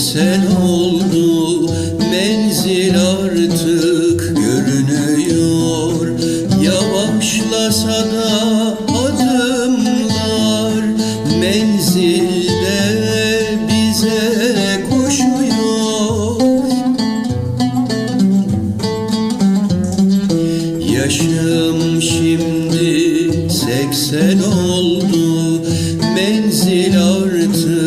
sen oldu menzil artık görünüyor. Yavaşlasa da adımlar menzilde bize koşuyor. Yaşım şimdi seksen oldu menzil artık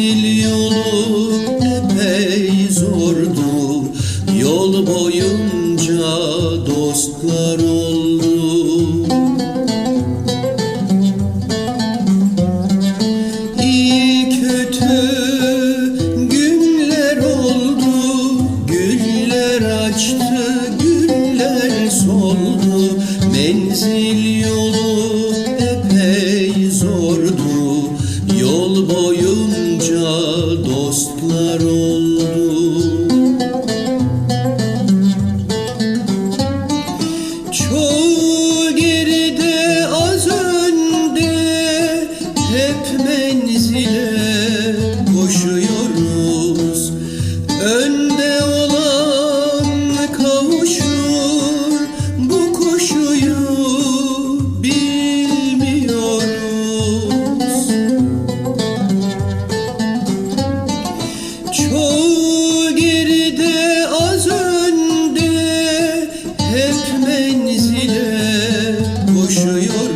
Menzil yolu epey zordu Yol boyunca dostlar oldu. İyi kötü günler oldu. Güller açtı, güller soldu. Menzil yolu epey zordu. Yol boyunca dostlar oldu kendisiyle koşuyor.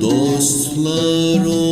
dostlar ol.